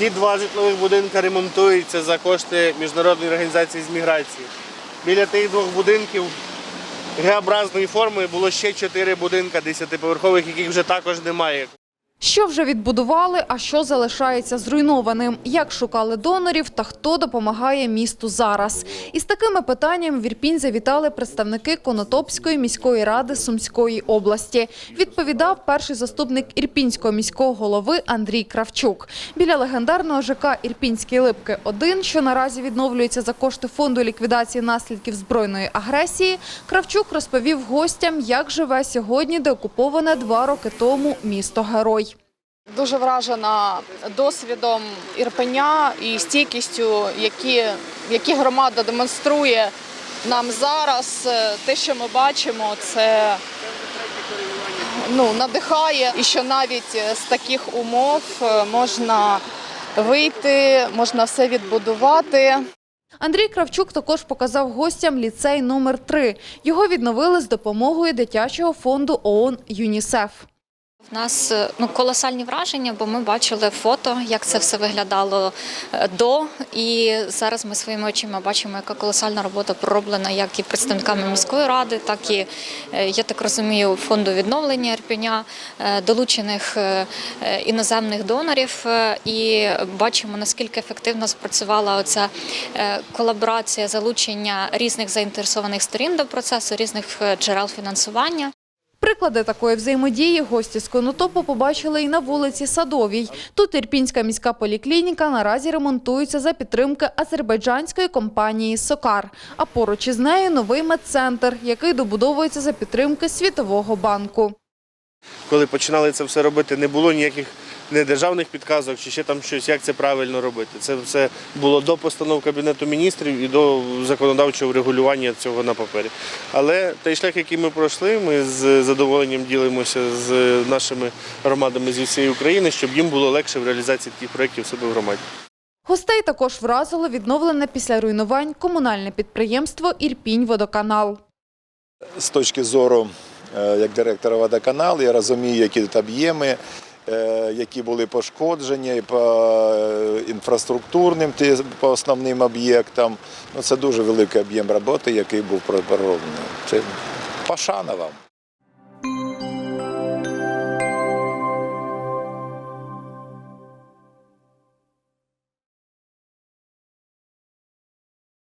Ті два житлових будинки ремонтуються за кошти міжнародної організації з міграції. Біля тих двох будинків Г-образної форми було ще чотири будинка десятиповерхових, яких вже також немає. Що вже відбудували, а що залишається зруйнованим? Як шукали донорів та хто допомагає місту зараз? Із такими питаннями в Ірпінь завітали представники Конотопської міської ради Сумської області. Відповідав перший заступник Ірпінського міського голови Андрій Кравчук. Біля легендарного ЖК Ірпінські липки 1 що наразі відновлюється за кошти фонду ліквідації наслідків збройної агресії, Кравчук розповів гостям, як живе сьогодні деокуповане два роки тому місто Герой. Дуже вражена досвідом Ірпеня і стійкістю, які, які громада демонструє нам зараз. Е, Те, що ми бачимо, це ну, надихає, і що навіть е, з таких умов е, можна вийти, можна все відбудувати. Андрій Кравчук також показав гостям ліцей номер 3 Його відновили з допомогою дитячого фонду ООН ЮНІСЕФ. В нас е, ну колосальні враження, бо ми бачили фото, як це все виглядало е, до. І зараз ми своїми очима бачимо, яка колосальна робота пророблена як і представниками міської ради, так і е, я так розумію, фонду відновлення Ірпеня, долучених іноземних донорів. І бачимо наскільки ефективно спрацювала оця колаборація, залучення різних заінтересованих сторін до процесу, різних джерел фінансування. Приклади такої взаємодії гості з Конотопу побачили і на вулиці Садовій. Тут Ірпінська міська поліклініка наразі ремонтується за підтримки азербайджанської компанії «Сокар». А поруч із нею новий медцентр, який добудовується за підтримки Світового банку. Коли починали це все робити, не було ніяких не державних підказок чи ще там щось, як це правильно робити. Це все було до постанов Кабінету міністрів і до законодавчого регулювання цього на папері. Але той шлях, який ми пройшли, ми з задоволенням ділимося з нашими громадами з усієї України, щоб їм було легше в реалізації таких проєктів в себе в громаді. Гостей також вразило відновлене після руйнувань комунальне підприємство «Ірпінь-Водоканал». з точки зору е, як директора водоканалу, я розумію, які тут об'єми, які були пошкоджені по е, інфраструктурним, по основним об'єктам. Ну, це дуже великий об'єм роботи, який був пророблений. Це пошана вам.